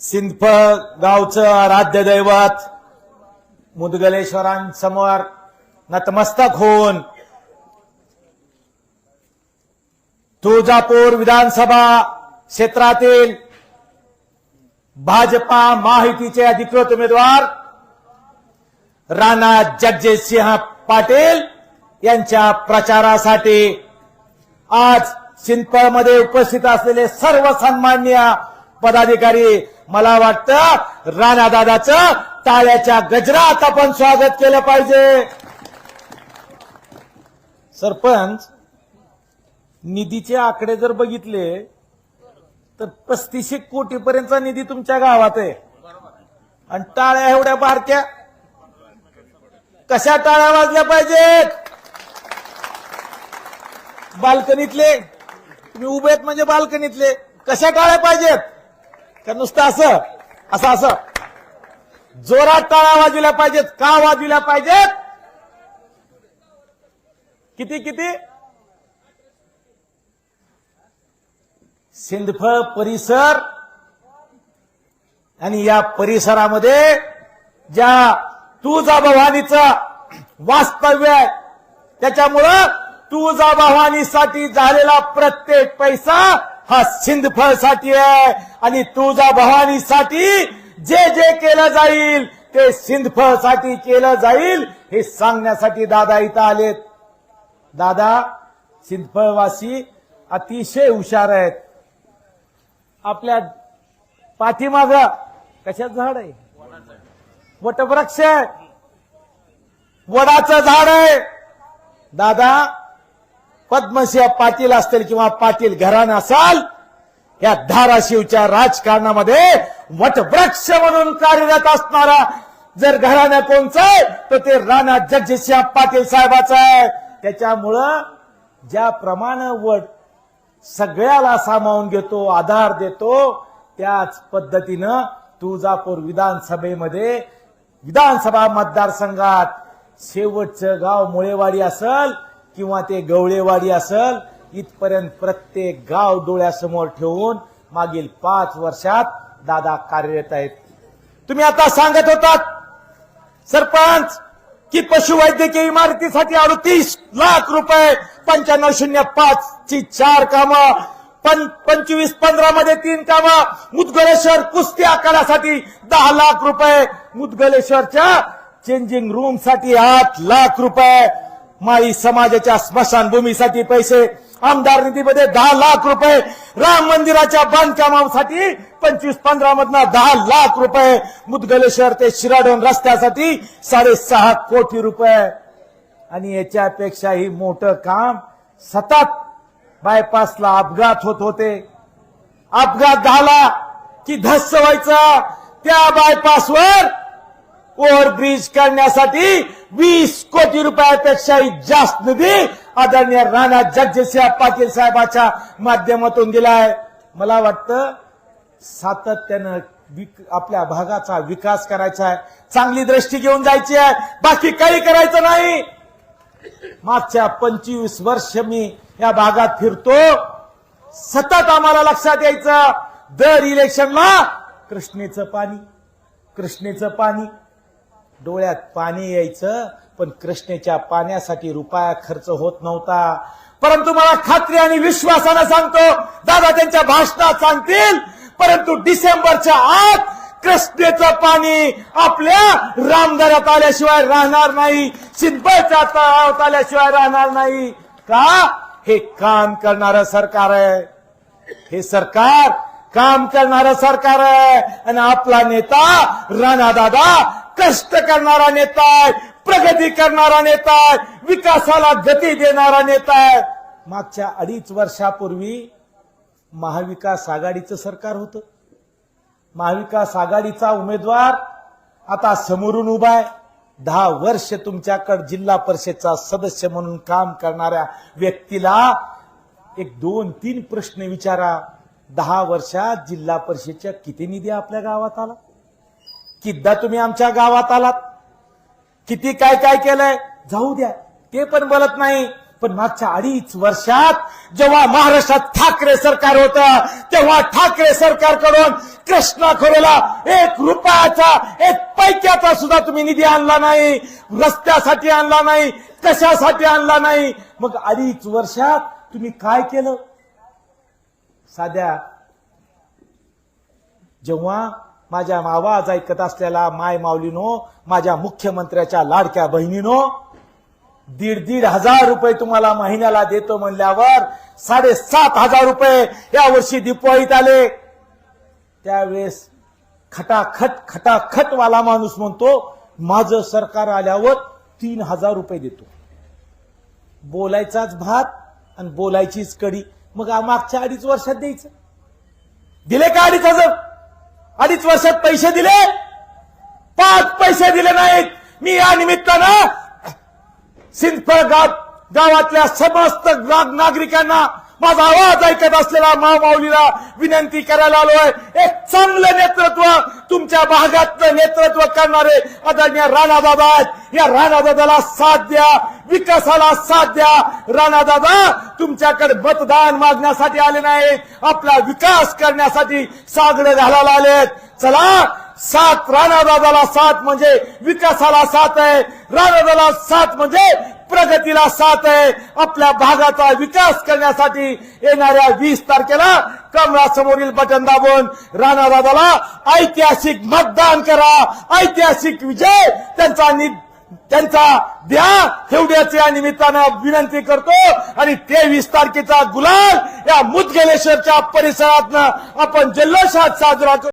सिंदफ गावचं आराध्य दैवत मुदगलेश्वरांसमोर नतमस्तक होऊन तुळजापूर विधानसभा क्षेत्रातील भाजपा माहितीचे अधिकृत उमेदवार राणा जगजितसिंह पाटील यांच्या प्रचारासाठी आज सिंदफळमध्ये उपस्थित असलेले सर्व सन्मान्य पदाधिकारी मला वाटतं राणादादाचं टाळ्याच्या गजरात आपण स्वागत केलं पाहिजे. सरपंच निधीचे आकडे जर बघितले तर पस्तीसशे कोटीपर्यंतचा निधी तुमच्या गावात आहे. आणि टाळ्या एवढ्या बारक्या. कशा टाळ्या वाजल्या पाहिजेत? बाल्कनीतले. तुम्ही उभे आहेत म्हणजे बाल्कनीतले. कशा टाळ्या पाहिजेत? का नुसतं असं? असं असं. जोरात टाळा वाजविल्या पाहिजेत. का वाजविल्या पाहिजेत? किती किती? सिंदफळ परिसर आणि या परिसरामध्ये ज्या तुळजा भवानीचं वास्तव्य आहे त्याच्यामुळं तुळजा भवानीसाठी झालेला प्रत्येक पैसा हा सिंदफळसाठी आहे आणि तुझा भवानीसाठी जे जे केलं जाईल ते सिंदफळसाठी केलं जाईल हे सांगण्यासाठी दादा इथं आलेत. दादा सिंदफळवासी अतिशय हुशार आहेत. आपल्या पाठीमाग कशात झाड आहे? वटवृक्ष आहे. वडाचं झाड आहे. दादा पद्मसिंह पाटील असतील किंवा पाटील घराणं असाल या धाराशिवच्या राजकारणामध्ये वटवृक्ष म्हणून कार्यरत असणारा जर घराणं कोणचं आहे तर ते राणा जगजितसिंह पाटील साहेबाचं आहे. त्याच्यामुळं ज्याप्रमाणे वट सगळ्याला सामावून घेतो आधार देतो त्याच पद्धतीनं तुळजापूर विधानसभेमध्ये विधानसभा मतदारसंघात शेवटचं गाव मुळेवाडी असल किंवा ते गवळेवाडी असल इथपर्यंत प्रत्येक गाव डोळ्यासमोर ठेवून मागील पाच वर्षात दादा कार्यरत आहेत. तुम्ही आता सांगत होतात सरपंच की पशुवैद्यकीय इमारतीसाठी अडतीस लाख रुपये पंच्याण्णव शून्य पाच ची चार कामं पण पंचवीस पंधरा मध्ये तीन कामं मुदगलेश्वर कुस्ती आकारासाठी दहा लाख रुपये मुदगलेश्वरच्या चेंजिंग रूमसाठी आठ लाख रुपये माई समाजाच्या स्मशानभूमीसाठी पैसे आमदार निधीमध्ये दहा लाख रुपये राम मंदिराच्या बांधकामासाठी पंचवीस पंधरा मधनं दहा लाख रुपये मुदगलेश्वर ते शिराडोन रस्त्यासाठी साडेसहा कोटी रुपये. आणि याच्यापेक्षाही मोठं काम सतत बायपासला अपघात होत होते. अपघात झाला की धस्स व्हायचा. त्या बायपासवर ओव्हरब्रिज करण्यासाठी वीस कोटी रुपयापेक्षाही जास्त निधी आदरणीय राणा जगजितसिंह पाटील साहेबाच्या माध्यमातून दिलाय. मला वाटतं सातत्यानं आपल्या भागाचा विकास करायचा आहे. चांगली दृष्टी घेऊन जायची आहे. बाकी काही करायचं नाही. मागच्या पंचवीस वर्ष मी या भागात फिरतो. सतत आम्हाला लक्षात यायचं. दर इलेक्शनला कृष्णेचं पाणी कृष्णेचं पाणी डोळ्यात पाणी यायचं पण कृष्णेच्या पाण्यासाठी रुपया खर्च होत नव्हता. परंतु मला खात्री आणि विश्वासानं सांगतो दादा त्यांच्या भाषणात सांगतील परंतु डिसेंबरच्या आत कृष्णेचं पाणी आपल्या रामदारात आल्याशिवाय राहणार नाही सिंधच्या तळावात आल्याशिवाय राहणार नाही. का? हे काम करणारं सरकार आहे. हे सरकार काम करणारं सरकार आहे. आणि आपला नेता राणा दादा कष्ट करणारा नेता आहे प्रगती करणारा नेता आहे विकासाला गती देणारा नेता आहे. मागच्या अडीच वर्षापूर्वी महाविकास आघाडीचं सरकार होतं. महाविकास आघाडीचा उमेदवार आता समोरून उभा आहे. दहा वर्ष तुमच्याकडे जिल्हा परिषदचा सदस्य म्हणून काम करणाऱ्या व्यक्तीला एक दोन तीन प्रश्न विचारा. दहा वर्षात जिल्हा परिषदच्या किती निधी आपल्या गावात आला? किद्दा तुम्ही आमच्या गावात आलात? किती काय काय केलंय? जाऊ द्या. ते पण बोलत नाही. पण मागच्या अडीच वर्षात जेव्हा महाराष्ट्रात ठाकरे सरकार होत तेव्हा ठाकरे सरकारकडून कृष्णा खोरेला एक रुपयाचा एक पैक्याचा सुद्धा तुम्ही निधी आणला नाही. रस्त्यासाठी आणला नाही. कशासाठी आणला नाही? मग अडीच वर्षात तुम्ही काय केलं? साध्या जेव्हा माझ्या आवाज ऐकत असलेला माय माऊलीनो माझ्या मुख्यमंत्र्याच्या लाडक्या बहिणीनो दीड दीड हजार रुपये तुम्हाला महिन्याला देतो म्हणल्यावर साडेसात हजार रुपये या वर्षी दिपवाळीत आले. त्यावेळेस खटाखट खटाखट वाला माणूस म्हणतो माझं सरकार आल्यावर तीन हजार रुपये देतो. बोलायचाच भात आणि बोलायचीच कडी. मग मागच्या अडीच वर्षात द्यायचं. दिले का अडीच हजार? अडीच वर्षात पैसे दिले पाच पैसे दिले नाहीत. मी या निमित्तानं सिंदफळ गाव गावातल्या समस्त नागरिकांना माझा आवाज ऐकत असलेला महामाऊलीला विनंती करायला आलोय. एक चांगलं नेतृत्व तुमच्या भागातलं नेतृत्व करणारे आदरणीय राणादादा आहेत. या राणादादाला साथ द्या विकासाला साथ द्या. राणादादा तुमच्याकडे मतदान मागण्यासाठी आले नाही. आपला विकास करण्यासाठी सागडे घालायला आलेत. चला सात राणादादाला साथ म्हणजे विकासाला साथ आहे. राणादाला साथ म्हणजे प्रगतीला साथ आहे. आपल्या भागाचा विकास करण्यासाठी येणाऱ्या वीस तारखेला कमळासमोरील बटन दाबून राणादादाला ऐतिहासिक मतदान करा. ऐतिहासिक विजय त्यांचा नि त्यांचा द्या. एवढ्याच या निमित्तानं विनंती करतो. आणि तेवीस तारखेचा गुलाल या मुदगलेश्वरच्या परिसरातनं आपण जल्लोषात साजरा करतो